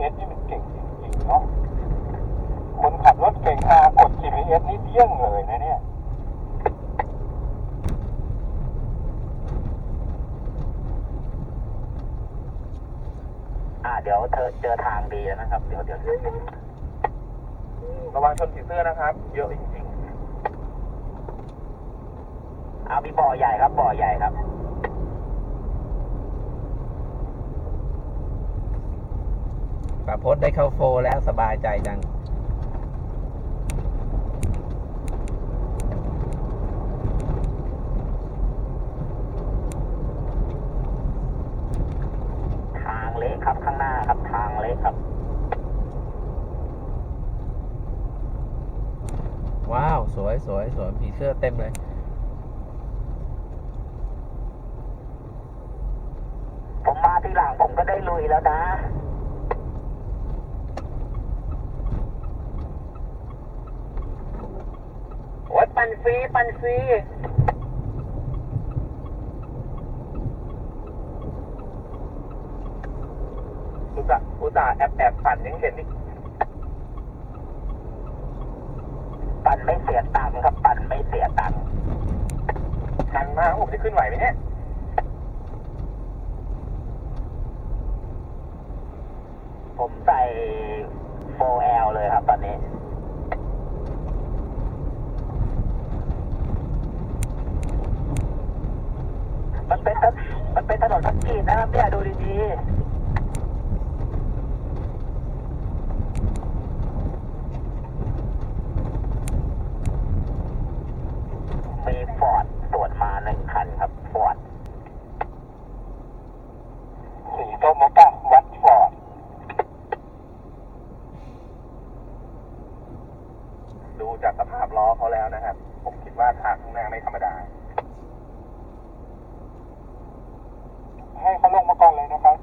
GPS นี่มันเก่งจริงๆเนาะคนขับรถเก่งอากด GPS นี่เดี้ยงเลยนะเนี่ยอ่าเดี๋ยวเธอเจอทางดีแล้วนะครับ เดี๋ยวเดี๋ยวระวังชนผีเสื้อนะครับ เยอะจริงเอามีบ่อใหญ่ครับบ่อใหญ่ครับ ป่าพดได้เข้าโฟร์แล้วสบายใจจัง ทางเละครับข้างหน้าครับทางเละครับ ว้าว สวยสวยสวยผีเสื้อเต็มเลยผมมาทีหลังผมก็ได้ลุยแล้วนะ ๆ โอ๊ยปัน ฟรีปันฟรีอุตส่าห์อุตส่าห์แอบแอบปั่นยังเห็นอีกปั่นไม่เสียตังค์ครับ ปั่นไม่เสียตังค์ทันมากผมจะขึ้นไหวไหมเนี่ยผมใส่ 4L เลยครับตอนนี้ มันเป็นถนมันเป็นถนนพักกีนนะครับเนี่ยดูดีๆ มีฟอร์ดสวนมาหนึ่งคันครับ ฟอร์ด สีส้มมะปะวัดฟอร์ด ดูจากสภาพล้อเขาแล้วนะครับ ผมคิดว่าทางข้างหน้าไม่ธรรมดา ให้เขาลงมาก่อนเลยนะครับ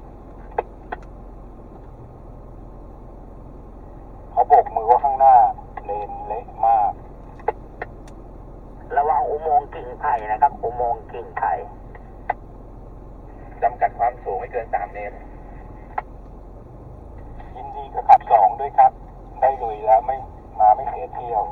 เขาโบกมือว่าข้างหน้าเลนเละมาก ระวังอุโมงค์กิ่งไผ่นะครับ อุโมงค์กิ่งไผ่จำกัดความสูงไม่เกิน3เมตรยินดีกับขับสองด้วยครับ ได้ลุยแล้วไม่มา ไม่เสียเที่ยว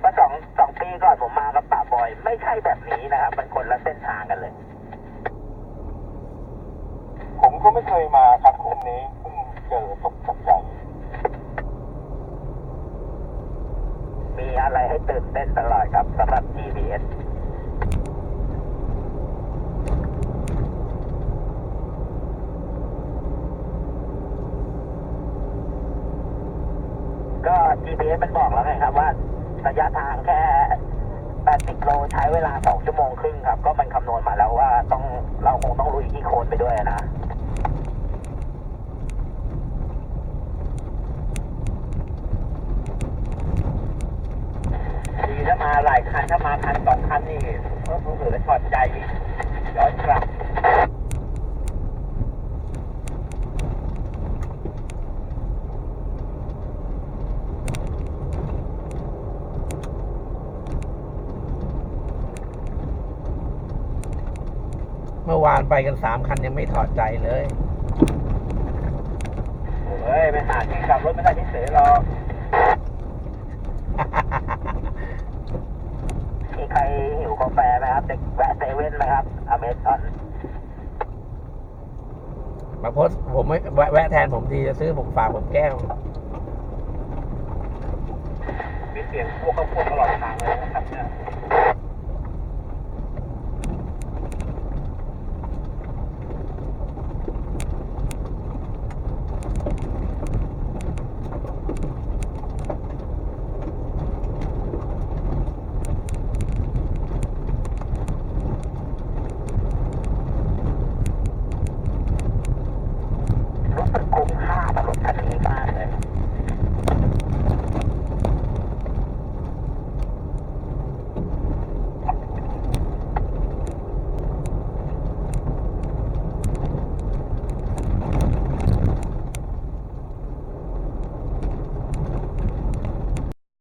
เมื่อสองสองปีก่อนผมมากับป่าบอย ไม่ใช่แบบนี้นะครับ มันคนละเส้นทางกันเลย ผมก็ไม่เคยมาครับเส้นนี้เพิ่งเจอตกใจ มีอะไรให้ตื่นเต้นตลอดครับสำห รับ GPS ก็ GPS มันบอกแล้วไงครับว่าระยะทางแค่ 80 โลใช้เวลา 2 ชั่วโมงครึ่งครับ ก็มันคำนวณมาแล้วว่าต้องเราคงต้องลุยที่โคนไปด้วยนะ ดีถ้ามายคันถ้ามาคันสองคันนี่เพิ่มเผื่อถอดใจย้อนกลับเมื่อวานไปกันสามคันยังไม่ถอดใจเลยโอ้ย ไม่หาที่กลับรถไม่ได้ที่เสียหรอก มีใครหิวกาแฟไหมครับเด็กแวะเซเว่ นไหมครับ อเมซอนมาโพสผมไม่แวะแวะแทนผมทีจะซื้อผมฝากผมแก้ว มีเสียงพวกข้าวโพดตลอดทางเลยนะครับเนี่ย